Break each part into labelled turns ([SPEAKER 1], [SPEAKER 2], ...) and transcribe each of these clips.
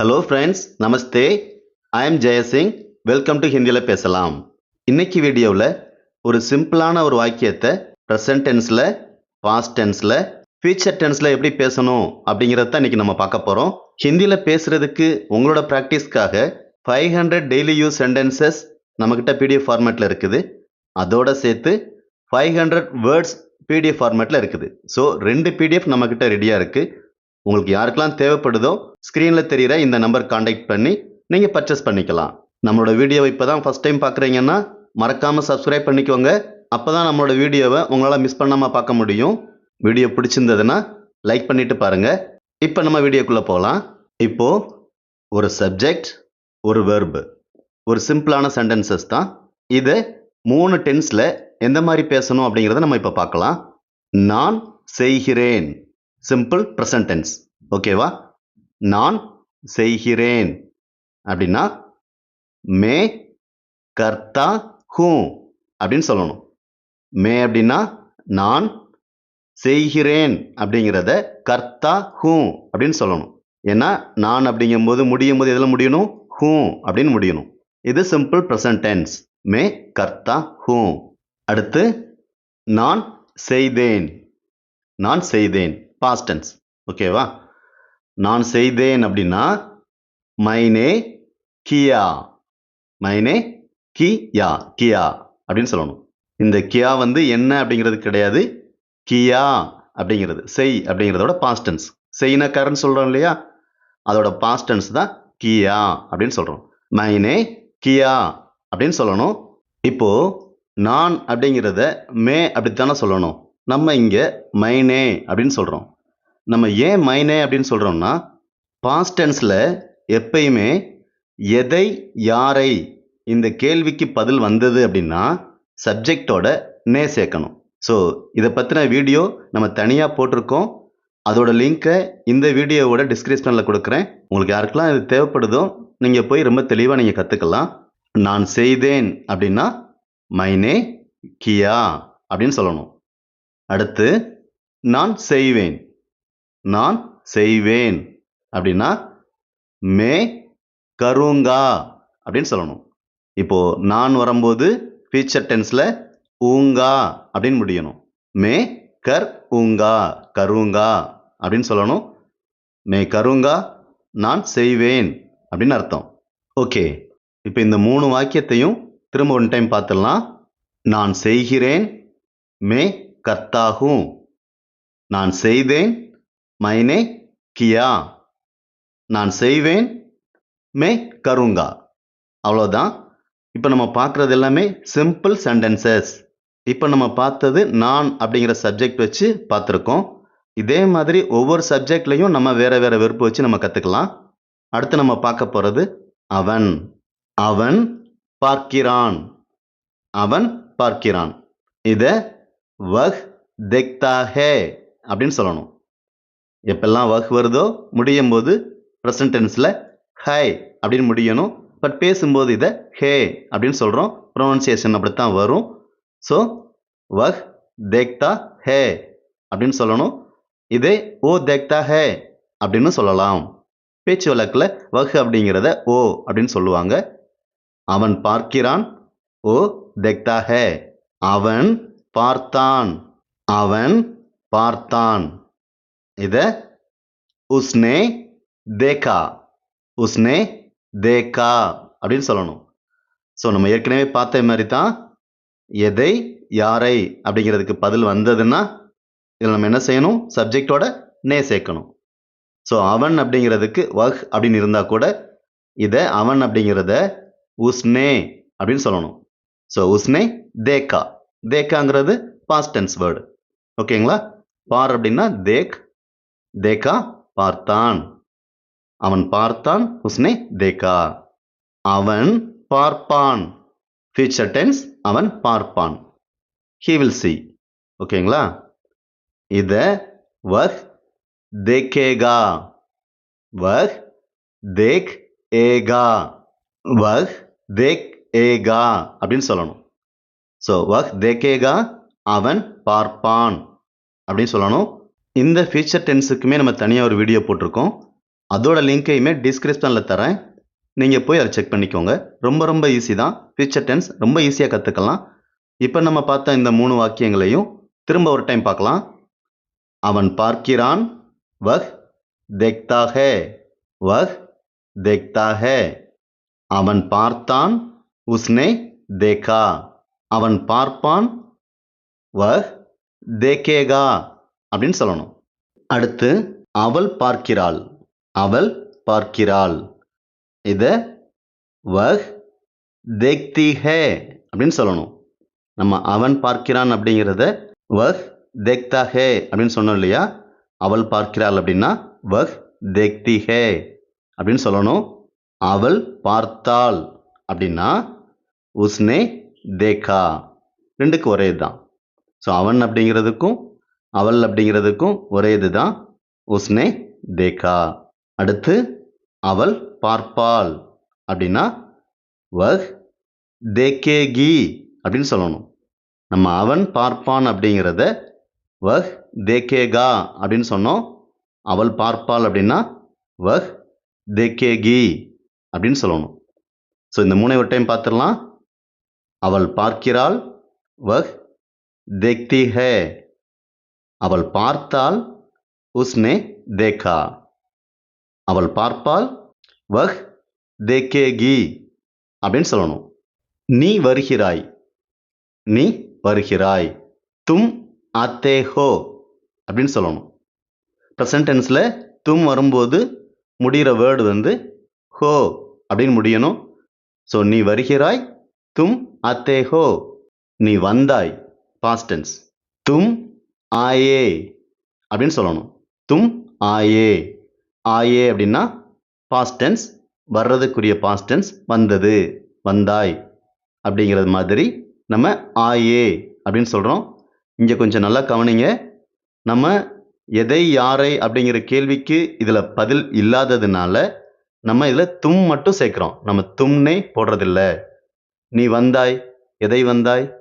[SPEAKER 1] Hello friends Namaste I am Jaisingh welcome to ஹிந்தியில் பேசலாம். இன்னைக்கு வீடியோவில் ஒரு சிம்பிளான ஒரு வாக்கியத்தை ப்ரெசன்ட் டென்ஸில் பாஸ்ட் டென்ஸில் ஃபியூச்சர் டென்ஸில் எப்படி பேசணும் அப்படிங்கிறத தான் இன்றைக்கி நம்ம பார்க்க போகிறோம் ஹிந்தியில் பேசுகிறதுக்கு உங்களோட ப்ராக்டிஸ்க்காக five hundred daily use sentences நம்மக்கிட்ட பிடிஎஃப் ஃபார்மேட்டில் இருக்குது. அதோட சேர்த்து ஃபைவ் ஹண்ட்ரட் வேர்ட்ஸ் பிடிஎஃப் ஃபார்மேட்டில் இருக்குது. ஸோ ரெண்டு பிடிஎஃப் நம்மக்கிட்ட ரெடியாக இருக்குது உங்களுக்கு யாருக்கெல்லாம் தேவைப்படுதோ ஸ்க்ரீனில் தெரிகிற இந்த நம்பர் காண்டாக்ட் பண்ணி நீங்கள் பர்ச்சேஸ் பண்ணிக்கலாம். நம்மளோட வீடியோவை இப்போ தான் ஃபஸ்ட் டைம் பார்க்குறீங்கன்னா மறக்காமல் சப்ஸ்கிரைப் பண்ணிக்கோங்க. அப்போ தான் நம்மளோட வீடியோவை உங்களால் மிஸ் பண்ணாமல் பார்க்க முடியும். வீடியோ பிடிச்சிருந்ததுன்னா லைக் பண்ணிவிட்டு பாருங்கள் இப்போ நம்ம வீடியோக்குள்ளே போகலாம் இப்போது ஒரு சப்ஜெக்ட் ஒரு வெர்பு ஒரு சிம்பிளான சென்டென்சஸ் தான். இதை மூணு டென்ஸில் எந்த மாதிரி பேசணும் அப்படிங்கிறத நம்ம இப்போ பார்க்கலாம். நான் செய்கிறேன். சிம்பிள் ப்ரெசன்டென்ஸ் ஓகேவா நான் செய்கிறேன். அப்படின்னா மே கர்த்தா ஹூ அப்படின்னு சொல்லணும். மே அப்படின்னா நான் செய்கிறேன் அப்படிங்கிறத கர்த்தா ஹூ அப்படின்னு சொல்லணும். ஏன்னா நான் அப்படிங்கும்போது முடியும் போது எதில் முடியணும்? ஹூ அப்படின்னு முடியணும். இது சிம்பிள் ப்ரெசன்ட் டென்ஸ் மே கர்த்தா ஹூ. அடுத்து நான் செய்தேன். நான் செய்தேன். பாஸ்டென்ஸ் ஓகேவா நான் செய்தேன் அப்படின்னா மைனே கியா. மைனே கியா கியா அப்படின்னு சொல்லணும். இந்த கியா வந்து என்ன அப்படிங்கிறது கிடையாது. கியா அப்படிங்கிறது செய் அப்படிங்கிறதோட பாஸ்டன்ஸ் செய்னா கரன் சொல்கிறோம் இல்லையா? அதோட பாஸ்டன்ஸ் தான் கியா அப்படின்னு சொல்கிறோம் மைனே கியா அப்படின்னு சொல்லணும். இப்போது நான் அப்படிங்கிறத மே அப்படித்தானே சொல்லணும். நம்ம இங்கே மைனே அப்படின்னு சொல்கிறோம் நம்ம ஏன் மைனே அப்படின்னு சொல்கிறோம்னா பாஸ்ட் டென்ஸில் எப்பயுமே எதை யாரை இந்த கேள்விக்கு பதில் வந்தது அப்படின்னா சப்ஜெக்டோட நே சேர்க்கணும். ஸோ இதை பற்றின வீடியோ நம்ம தனியாக போட்டிருக்கோம். அதோட லிங்க்கை இந்த வீடியோவோட டிஸ்கிரிப்ஷனில் கொடுக்குறேன். உங்களுக்கு யாருக்கெல்லாம் இது தேவைப்படுதோ நீங்கள் போய் ரொம்ப தெளிவாக நீங்கள் கற்றுக்கலாம் நான் செய்தேன் அப்படின்னா மைனே கியா அப்படின்னு சொல்லணும். அடுத்து நான் செய்வேன். நான் செய்வேன். அப்படின்னா மே கருங்கா அப்படின்னு சொல்லணும். இப்போது நான் வரும்போது ஃபியூச்சர் டென்ஸில் ஊங்கா அப்படின்னு முடியணும். மே கர் ஊங்கா கருங்கா அப்படின்னு சொல்லணும். மே கருங்கா நான் செய்வேன் அப்படின்னு அர்த்தம். ஓகே. இப்போ இந்த மூணு வாக்கியத்தையும் திரும்ப ஒன் டைம் பார்த்துடலாம். நான் செய்கிறேன் மே கர்த்தாகும். நான் செய்தேன் மைனே கியா நான் செய்வேன் மே கருங்கா. அவ்வளோதான் இப்போ நம்ம பார்க்குறது எல்லாமே சிம்பிள் சென்டென்சஸ் இப்போ நம்ம பார்த்தது நான் அப்படிங்கிற சப்ஜெக்ட் வச்சு பார்த்துருக்கோம். இதே மாதிரி ஒவ்வொரு சப்ஜெக்ட்லையும் நம்ம வேறு வேறு வெறுப்பு வச்சு நம்ம கற்றுக்கலாம் அடுத்து நம்ம பார்க்க போகிறது அவன். அவன் பார்க்கிறான். அவன் பார்க்கிறான். இதை வஹ் தெக்தா ஹே அப்படின்னு சொல்லணும். எப்பெல்லாம் ஒர்க் வருதோ முடியும் போது ப்ரெசன்ட் டென்ஸில் ஹை அப்படின்னு முடியணும். பட் பேசும்போது இதை ஹே அப்படின்னு சொல்கிறோம் ப்ரொனன்சியேஷன் அப்படித்தான் வரும். ஸோ வஹ் தேக்தா ஹே அப்படின்னு சொல்லணும். இதே ஓ தேக்தா ஹே அப்படின்னு சொல்லலாம். பேச்சு வழக்கில் வஹ் அப்படிங்கிறத ஓ அப்படின்னு சொல்லுவாங்க. அவன் பார்க்கிறான். ஓ தேக்தா ஹே அவன் பார்த்தான். அவன் பார்த்தான். இது உஸ்னே தேகா உஸ்னே தேகா அப்படின்னு சொல்லணும். ஸோ நம்ம ஏற்கனவே பார்த்த மாதிரி தான் எதை யாரை அப்படிங்கிறதுக்கு பதில் வந்ததுன்னா இதில் நம்ம என்ன செய்யணும்? சப்ஜெக்டோட நே சேர்க்கணும். ஸோ அவன் அப்படிங்கிறதுக்கு வஹ் அப்படின்னு இருந்தால் கூட இதை அவன் அப்படிங்கிறத உஸ்னே அப்படின்னு சொல்லணும். ஸோ உஸ்னே தேக்கா தேக்காங்கிறது பாஸ்ட் டென்ஸ் வேர்டு ஓகேங்களா பார் அப்படின்னா தேக் தேகா பார்த்தான். அவன் பார்த்தான் உஸ்னே தேகா. அவன் பார்ப்பான். ஃபியூச்சர் டென்ஸ் அவன் பார்ப்பான். ஹீ வில் சி ஓகேங்களா இதை வஹ் தேகேகா. வஹ் தேக் ஏகா வஹ் தேக் ஏகா அப்படின்னு சொல்லணும். ஸோ வஹ் தேகேகா அவன் பார்ப்பான் அப்படின்னு சொல்லணும். இந்த ஃபியூச்சர் டென்ஸுக்குமே நம்ம தனியாக ஒரு வீடியோ போட்டிருக்கோம். அதோட லிங்க்கையுமே டிஸ்கிரிப்ஷனில் தரேன். நீங்கள் போய் அதை செக் பண்ணிக்கோங்க. ரொம்ப ரொம்ப ஈஸி தான். ஃபியூச்சர் டென்ஸ் ரொம்ப ஈஸியாக கற்றுக்கலாம் இப்போ நம்ம பார்த்த இந்த மூணு வாக்கியங்களையும் திரும்ப ஒரு டைம் பார்க்கலாம். அவன் பார்க்கிறான். வஹ் தேக்தா ஹே வஹ் தேக்தா அவன் பார்த்தான். உஸ்னே தேகா அவன் பார்ப்பான். வஹ் தேகேகா அப்படின்னு சொல்லணும். அடுத்து அவள் பார்க்கிறாள். அவள் பார்க்கிறாள். இதை வஹ் தேக்தி ஹே அப்படின்னு சொல்லணும். நம்ம அவன் பார்க்கிறான் அப்படிங்கிறத வஹ் தேக்தா ஹே அப்படின்னு சொன்னோம் இல்லையா? அவள் பார்க்கிறாள் அப்படின்னா வஹ் தேக்தி ஹே அப்படின்னு சொல்லணும். அவள் பார்த்தாள் அப்படின்னா உஸ்னே தேகா. ரெண்டுக்கு ஒரே தான் ஸோ அவன் அப்படிங்கிறதுக்கும் அவள் அப்படிங்கிறதுக்கும் ஒரே இதுதான். உஸ்னே தேகா. அடுத்து அவள் பார்ப்பாள் அப்படின்னா வஹ் தேக்கேகி அப்படின்னு சொல்லணும். நம்ம அவன் பார்ப்பான் அப்படிங்கிறத வஹ் தேக்கேகா அப்படின்னு சொன்னோம். அவள் பார்ப்பாள் அப்படின்னா வஹ் தேக்கேகி அப்படின்னு சொல்லணும். ஸோ இந்த மூணை ஒரு டைம் பார்த்துடலாம். அவள் பார்க்கிறாள். வஹ் தேக்தி ஹே அவள் பார்த்தால் உஸ்னே தேகா. அவள் பார்ப்பால் வஹ் தேக்கேகி அப்படின்னு சொல்லணும். நீ வருகிறாய் நீ வருகிறாய் தும் ஆத்தே ஹோ அப்படின்னு சொல்லணும். ப்ரெசன்ட் டென்ஸில் தும் வரும்போது முடிகிற வேர்டு வந்து ஹோ அப்படின்னு முடியணும். ஸோ நீ வருகிறாய் தும் ஆத்தே ஹோ நீ வந்தாய் பாஸ்டென்ஸ் தும் ஆயே அப்படின்னு சொல்லணும். தும் ஆயே. ஆயே அப்படின்னா பாஸ்ட் டென்ஸ் வர்றதுக்குரிய பாஸ்ட் டென்ஸ் வந்தது வந்தாய் அப்படிங்கிறது மாதிரி நம்ம ஆயே அப்படின்னு சொல்கிறோம் இங்கே கொஞ்சம் நல்லா கவனிங்க. நம்ம எதை யாரை அப்படிங்கிற கேள்விக்கு இதில் பதில் இல்லாததுனால நம்ம இதில் தும் மட்டும் சேர்க்குறோம். நம்ம தும்னே போடுறதில்ல. நீ வந்தாய் எதை வந்தாய்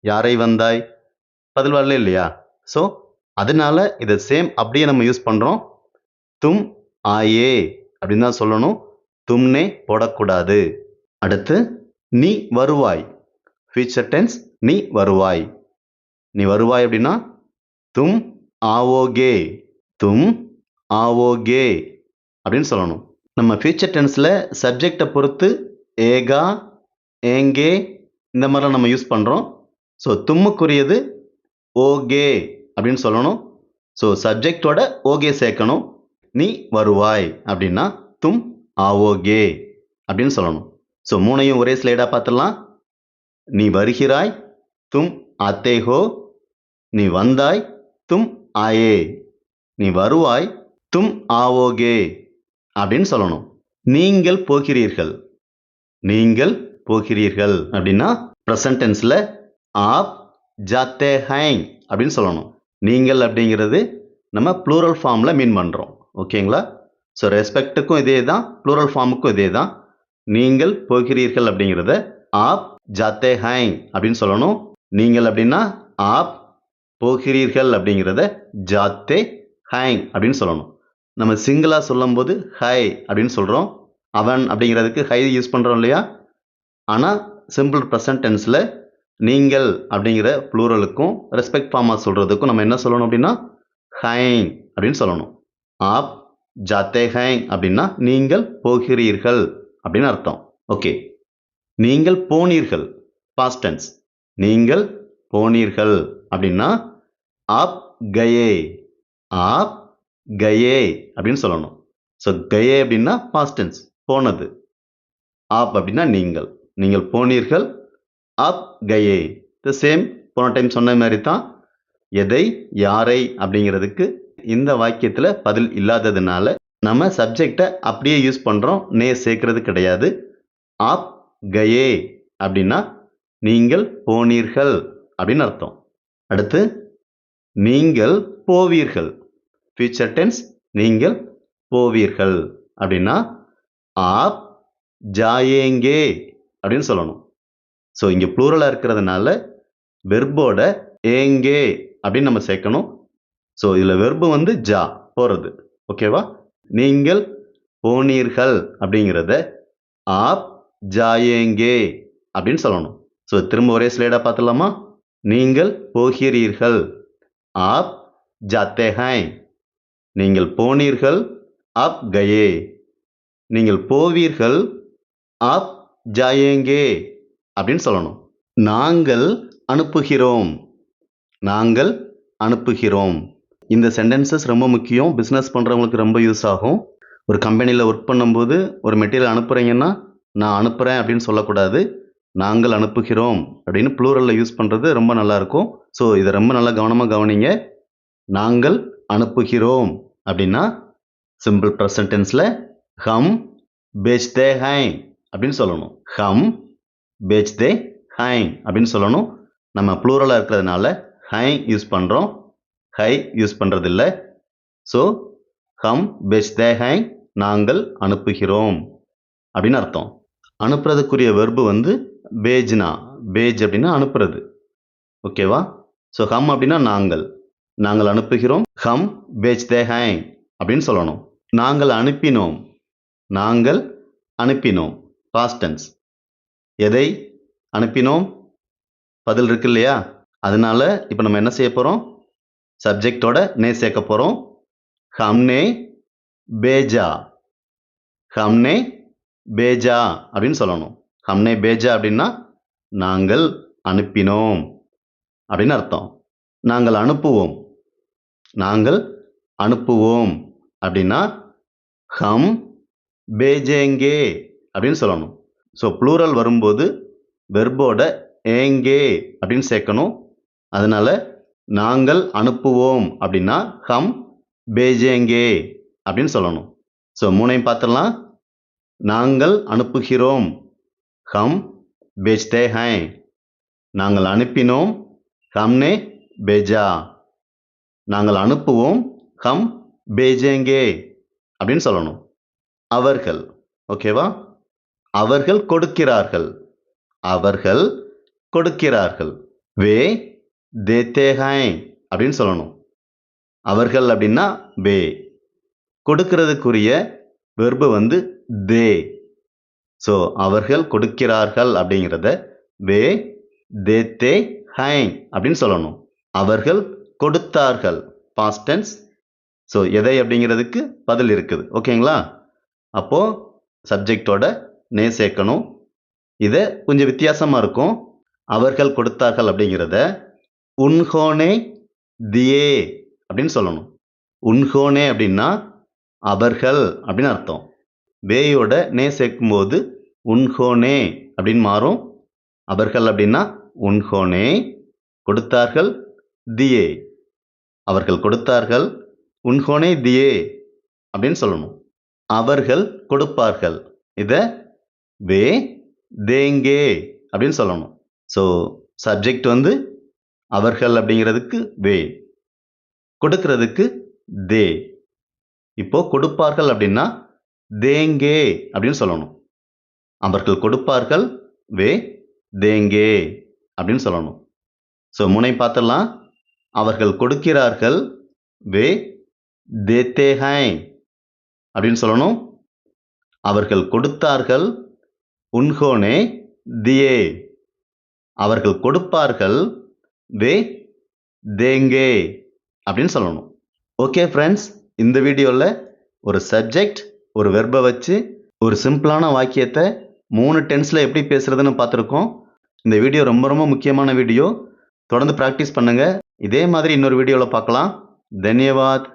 [SPEAKER 1] யாரை வந்தாய் பதில் வரல இல்லையா? ஸோ அதனால இதை சேம் அப்படியே நம்ம யூஸ் பண்ணுறோம் தும் ஆயே அப்படின்னு தான் சொல்லணும். தும்னே போடக்கூடாது. அடுத்து நீ வருவாய். ஃபியூச்சர் டென்ஸ் நீ வருவாய். நீ வருவாய் அப்படின்னா தும் ஆவோகே தும் ஆவோகே அப்படின்னு சொல்லணும். நம்ம ஃபியூச்சர் டென்ஸில் சப்ஜெக்டை பொறுத்து ஏகா ஏங்கே இந்த மாதிரிலாம் நம்ம யூஸ் பண்ணுறோம் ஸோ தும்முக்குரியது ஓகே அப்படின்னு சொல்லணும். ஸோ சப்ஜெக்டோட ஓகே சேர்க்கணும். நீ வருவாய் அப்படின்னா தும் ஆவோகே அப்படின்னு சொல்லணும். ஸோ மூணையும் ஒரே ஸ்லைடாக பார்த்துடலாம். நீ வருகிறாய் தும் ஆத்தே ஹோ நீ வந்தாய் தும் ஆயே. நீ வருவாய் தும் ஆவோகே அப்படின்னு சொல்லணும். நீங்கள் போகிறீர்கள். நீங்கள் போகிறீர்கள் அப்படின்னா ப்ரெசன்டென்ஸில் ஆப் ஜாத்தே ஹைங் அப்படின்னு சொல்லணும். நீங்கள் அப்படிங்கிறது நம்ம ப்ளூரல் ஃபார்மில் மீன் பண்ணுறோம் ஓகேங்களா ஸோ ரெஸ்பெக்ட்டுக்கும் இதே தான் ப்ளூரல் ஃபார்முக்கும் இதே தான். நீங்கள் போகிறீர்கள் அப்படிங்கிறத ஆப் ஜாத்தே ஹைங் அப்படின்னு சொல்லணும். நீங்கள் அப்படின்னா ஆப் போகிறீர்கள் அப்படிங்கிறத ஜாத்தே ஹைங் அப்படின்னு சொல்லணும். நம்ம சிங்கிளாக சொல்லும்போது ஹை அப்படின்னு சொல்கிறோம் அவன் அப்படிங்கிறதுக்கு ஹை யூஸ் பண்ணுறோம் இல்லையா? ஆனால் சிம்பிள் ப்ரெசன்ட் டென்ஸில் நீங்கள் அப்படிங்கிற ப்ளூரலுக்கும் ரெஸ்பெக்ட் ஃபார்மாக சொல்கிறதுக்கும் நம்ம என்ன சொல்லணும் அப்படின்னா? ஹைங் அப்படின்னு சொல்லணும். ஆப் ஜாத்தே ஹைங் அப்படின்னா நீங்கள் போகிறீர்கள் அப்படின்னு அர்த்தம். ஓகே நீங்கள் போனீர்கள். பாஸ்டன்ஸ் நீங்கள் போனீர்கள் அப்படின்னா ஆப் கயே. ஆப் கயே அப்படின்னு சொல்லணும். ஸோ கயே அப்படின்னா பாஸ்டன்ஸ் போனது. ஆப் அப்படின்னா நீங்கள். நீங்கள் போனீர்கள். ஆப் கயே. த சேம் போன டைம் சொன்ன மாதிரி தான் எதை யாரை அப்படிங்கிறதுக்கு இந்த வாக்கியத்தில் பதில் இல்லாததுனால நம்ம சப்ஜெக்டை அப்படியே யூஸ் பண்ணுறோம் நே சேர்க்கறது கிடையாது. ஆப் கயே அப்படின்னா நீங்கள் போனீர்கள் அப்படின்னு அர்த்தம். அடுத்து நீங்கள் போவீர்கள். ஃபியூச்சர் டென்ஸ் நீங்கள் போவீர்கள் அப்படின்னா ஆப் ஜாயேங்கே அப்படின்னு சொல்லணும். ஸோ இங்கே ப்ளூரலாக இருக்கிறதுனால வெர்போட ஏங்கே அப்படின்னு நம்ம சேர்க்கணும். ஸோ இதில் வெர்பு வந்து ஜா போகிறது ஓகேவா நீங்கள் போனீர்கள் அப்படிங்கிறத ஆப் ஜாயேங்கே அப்படின்னு சொல்லணும். ஸோ திரும்ப ஒரே ஸ்லைடாக பார்த்துலாமா நீங்கள் போகிறீர்கள். ஆப் ஜாத்தேஹாய். நீங்கள் போனீர்கள் ஆப் கயே. நீங்கள் போவீர்கள் ஆப் ஜாயேங்கே. அப்படின்னு சொல்லணும். நாங்கள் அனுப்புகிறோம். நாங்கள் அனுப்புகிறோம். இந்த சென்டென்சஸ் ரொம்ப முக்கியம். பிஸ்னஸ் பண்ணுறவங்களுக்கு ரொம்ப யூஸ் ஆகும். ஒரு கம்பெனியில் ஒர்க் பண்ணும்போது ஒரு மெட்டீரியல் அனுப்புகிறீங்கன்னா நான் அனுப்புகிறேன் அப்படின்னு சொல்லக்கூடாது. நாங்கள் அனுப்புகிறோம் அப்படின்னு ப்ளூரலில் யூஸ் பண்ணுறது ரொம்ப நல்லாயிருக்கும் ஸோ இதை ரொம்ப நல்லா கவனமாக கவனிங்க. நாங்கள் அனுப்புகிறோம் அப்படின்னா சிம்பிள் ப்ரெசன்டென்ஸில் ஹம் பேச்தே ஹை அப்படின்னு சொல்லணும். ஹம் பேச்தே ஹை அப்படின்னு சொல்லணும். நம்ம ப்ளூரலாக இருக்கிறதுனால ஹை யூஸ் பண்ணுறோம் ஹை யூஸ் பண்ணுறதில்ல ஸோ ஹம் பேச்தே ஹை நாங்கள் அனுப்புகிறோம் அப்படின்னு அர்த்தம். அனுப்புறதுக்குரிய வெர்பு வந்து பேஜ்னா பேஜ் அப்படின்னா அனுப்புறது. ஓகேவா ஸோ ஹம் அப்படின்னா நாங்கள். நாங்கள் அனுப்புகிறோம். ஹம் பேச்தே ஹை அப்படின்னு சொல்லணும். நாங்கள் அனுப்பினோம். நாங்கள் அனுப்பினோம். பாஸ்டன்ஸ் எதை அனுப்பினோம்? பதில் இருக்கு இல்லையா? அதனால இப்போ நம்ம என்ன செய்ய போகிறோம் சப்ஜெக்டோட நே சேர்க்க போகிறோம் ஹம்னே பேஜா ஹம்னே பேஜா அப்படின்னு சொல்லணும். ஹம்னே பேஜா அப்படின்னா நாங்கள் அனுப்பினோம் அப்படின்னு அர்த்தம். நாங்கள் அனுப்புவோம். நாங்கள் அனுப்புவோம் அப்படின்னா ஹம் பேஜேங்கே அப்படின்னு சொல்லணும். ஸோ ப்ளூரல் வரும்போது வெர்போட ஏங்கே அப்படின்னு சேர்க்கணும். அதனால் நாங்கள் அனுப்புவோம் அப்படின்னா ஹம் பேஜேங்கே அப்படின்னு சொல்லணும். ஸோ மூணையும் பார்த்துடலாம். நாங்கள் அனுப்புகிறோம். ஹம் பேஜ்தே ஹை. நாங்கள் அனுப்பினோம். ஹம்னே பேஜா. நாங்கள் அனுப்புவோம். ஹம் பேஜேங்கே அப்படின்னு சொல்லணும். அவர்கள். ஓகேவா? அவர்கள் கொடுக்கிறார்கள். அவர்கள் கொடுக்கிறார்கள். வே தேத்தேகாய் அப்படின்னு சொல்லணும். அவர்கள் அப்படின்னா வே. கொடுக்கிறதுக்குரிய வெர்பு வந்து தே. ஸோ அவர்கள் கொடுக்கிறார்கள் அப்படிங்கிறத வே தேத்தே ஹைங் அப்படின்னு சொல்லணும். அவர்கள் கொடுத்தார்கள். பாஸ்டன்ஸ் ஸோ எதை அப்படிங்கிறதுக்கு பதில் இருக்குது. ஓகேங்களா அப்போது சப்ஜெக்டோட நே சேர்க்கணும் இதை கொஞ்சம் வித்தியாசமாக இருக்கும். அவர்கள் கொடுத்தார்கள் அப்படிங்கிறத உன்ஹோனே தியே அப்படின்னு சொல்லணும். உன்ஹோனே அப்படின்னா அவர்கள் அப்படின்னு அர்த்தம். வேயோட நே சேர்க்கும்போது உன்ஹோனே அப்படின்னு மாறும். அவர்கள் அப்படின்னா உன்ஹோனே கொடுத்தார்கள் தியே. அவர்கள் கொடுத்தார்கள் உன்ஹோனே தியே அப்படின்னு சொல்லணும். அவர்கள் கொடுப்பார்கள். இதை வே தேங்கே அப்படின்னு சொல்லணும். ஸோ சப்ஜெக்ட் வந்து அவர்கள் அப்படிங்கிறதுக்கு வே. கொடுக்கிறதுக்கு தே. இப்போ கொடுப்பார்கள் அப்படின்னா தேங்கே அப்படின்னு சொல்லணும். அவர்கள் கொடுப்பார்கள் வே தேங்கே அப்படின்னு சொல்லணும். ஸோ முனை பார்த்தலாம் அவர்கள் கொடுக்கிறார்கள் வே தேத்தே ஹை அப்படின்னு சொல்லணும். அவர்கள் கொடுத்தார்கள் உன்ஹோனே தியே. அவர்கள் கொடுப்பார்கள் தே தேங்கே அப்படின்னு சொல்லணும். ஓகே ஃப்ரெண்ட்ஸ் இந்த வீடியோவில் ஒரு சப்ஜெக்ட் ஒரு வெர்பை வச்சு ஒரு சிம்பிளான வாக்கியத்தை மூணு டென்ஸில் எப்படி பேசுகிறதுன்னு பார்த்துருக்கோம். இந்த வீடியோ ரொம்ப ரொம்ப முக்கியமான வீடியோ. தொடர்ந்து ப்ராக்டிஸ் பண்ணுங்கள் இதே மாதிரி இன்னொரு வீடியோவில் பார்க்கலாம். தன்யவாத்.